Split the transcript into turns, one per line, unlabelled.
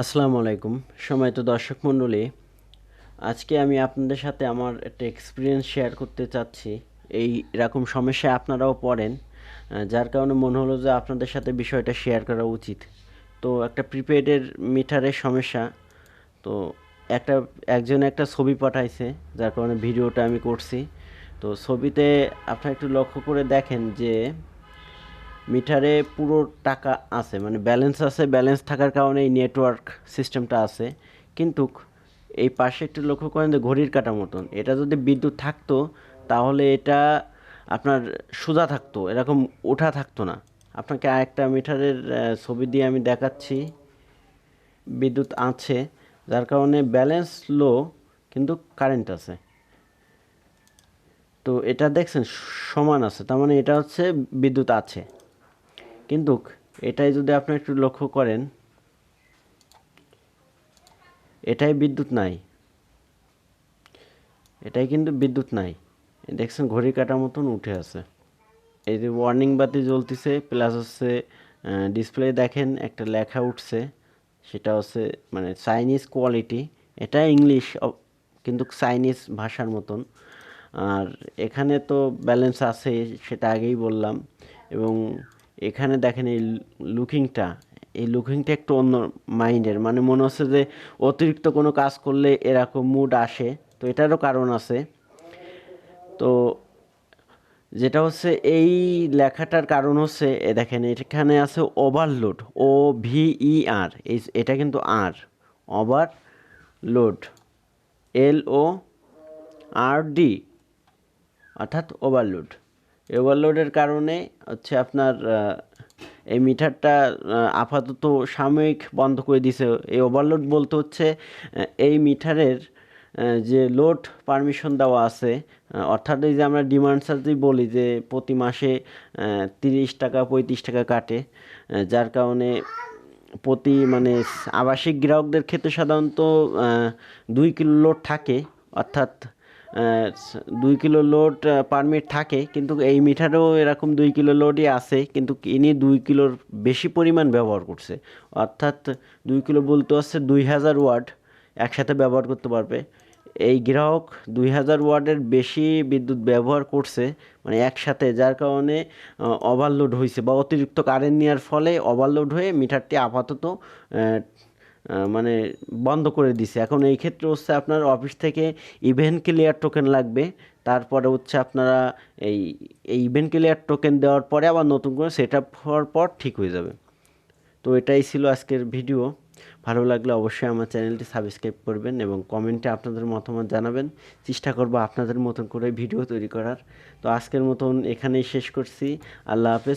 আসসালামু আলাইকুম সময়ত দর্শক মণ্ডলী। আজকে আমি আপনাদের সাথে আমার একটা এক্সপিরিয়েন্স শেয়ার করতে চাচ্ছি। এই এরকম সমস্যায় আপনারাও পড়েন যার কারণে মনে হলো যে আপনাদের সাথে বিষয়টা শেয়ার করা উচিত। তো একটা প্রিপেডের মিটারের সমস্যা, তো একটা, একজন একটা ছবি পাঠাইছে, যার কারণে ভিডিওটা আমি করছি। তো ছবিতে আপনারা একটু লক্ষ্য করে দেখেন যে মিটারে পুরো টাকা আছে মানে ব্যালেন্স আছে ব্যালেন্স থাকার কারণে এই নেটওয়ার্ক সিস্টেমটা আছে। কিন্তু এই পাশে একটু লক্ষ্য করেন যে ঘড়ির কাটা মতন। এটা যদি বিদ্যুৎ থাকতো, তাহলে এটা আপনার সোজা থাকতো, এরকম ওঠা থাকতো না। আপনাকে আরেকটা মিটারের ছবি দিয়ে আমি দেখাচ্ছি। বিদ্যুৎ আছে, যার কারণে ব্যালেন্স লো কিন্তু কারেন্ট আছে। তো এটা দেখছেন, সমান আছে, তার মানে এটা হচ্ছে বিদ্যুৎ আছে। কিন্তু এটাই যদি আপনি একটু লক্ষ্য করেন, এটাই বিদ্যুৎ নাই। এটাই কিন্তু বিদ্যুৎ নাই। দেখছেন, ঘড়ি কাটার মতন উঠে আছে। এই যে ওয়ার্নিং বাতি জ্বলতেছে প্লাস হচ্ছে ডিসপ্লে দেখেন, একটা লেখা উঠছে, সেটা হচ্ছে মানে চাইনিজ কোয়ালিটি এটা ইংলিশ কিন্তু চাইনিজ ভাষার মতন। আর এখানে তো ব্যালেন্স আছে, সেটা আগেই বললাম। এবং এখানে দেখেন এই লুকিংটা এই লুকিংটা একটু অন্য মাইন্ডের মানে মনে হচ্ছে যে অতিরিক্ত কোনো কাজ করলে এরকম মুড আসে। তো এটারও কারণ আছে। তো যেটা হচ্ছে এই লেখাটার কারণ হচ্ছে, এ দেখেন, এখানে আছে ওভারলোড ও ভিই আর এই এটা কিন্তু আর overload L O R D অর্থাৎ ওভারলোড ওভারলোডের কারণে হচ্ছে আপনার এই মিটারটা আপাতত সাময়িক বন্ধ করে দিছে। এই ওভারলোড বলতে হচ্ছে এই মিটারের যে লোড পারমিশন দেওয়া আছে অর্থাৎ এই যে আমরা ডিমান্ড চার্জই বলি যে প্রতি মাসে তিরিশ টাকা, পঁয়ত্রিশ টাকা কাটে যার কারণে প্রতি মানে আবাসিক গ্রাহকদের ক্ষেত্রে সাধারণত দুই কিলো লোড থাকে। অর্থাৎ দুই কিলো লোড পারমিট থাকে, কিন্তু এই মিটারেও এরকম দুই কিলো লোডই আছে, কিন্তু ইনি দুই কিলোর বেশি পরিমাণ ব্যবহার করছে। অর্থাৎ দুই কিলো বলতে হচ্ছে দুই হাজার ওয়াট একসাথে ব্যবহার করতে পারবে। এই গ্রাহক দুই হাজার ওয়াটের বেশি বিদ্যুৎ ব্যবহার করছে মানে একসাথে, যার কারণে ওভারলোড হয়েছে বা অতিরিক্ত কারেন্ট নেওয়ার ফলে ওভারলোড হয়ে মিটারটি আপাতত মানে বন্ধ করে দিছে। এখন এই ক্ষেত্রে হচ্ছে আপনার অফিস থেকে ইভেন্ট ক্লিয়ার টোকেন লাগবে। তারপরে হচ্ছে আপনারা এই এই ইভেন্ট ক্লিয়ার টোকেন দেওয়ার পরে আবার নতুন করে সেট আপ হওয়ার পর ঠিক হয়ে যাবে। তো এটাই ছিল আজকের ভিডিও ভালো লাগলে অবশ্যই আমার চ্যানেলটি সাবস্ক্রাইব করবেন এবং কমেন্টে আপনাদের মতামত জানাবেন। চেষ্টা করব আপনাদের মতন করে ভিডিও তৈরি করার। তো আজকের মতন এখানেই শেষ করছি। আল্লাহ হাফেজ।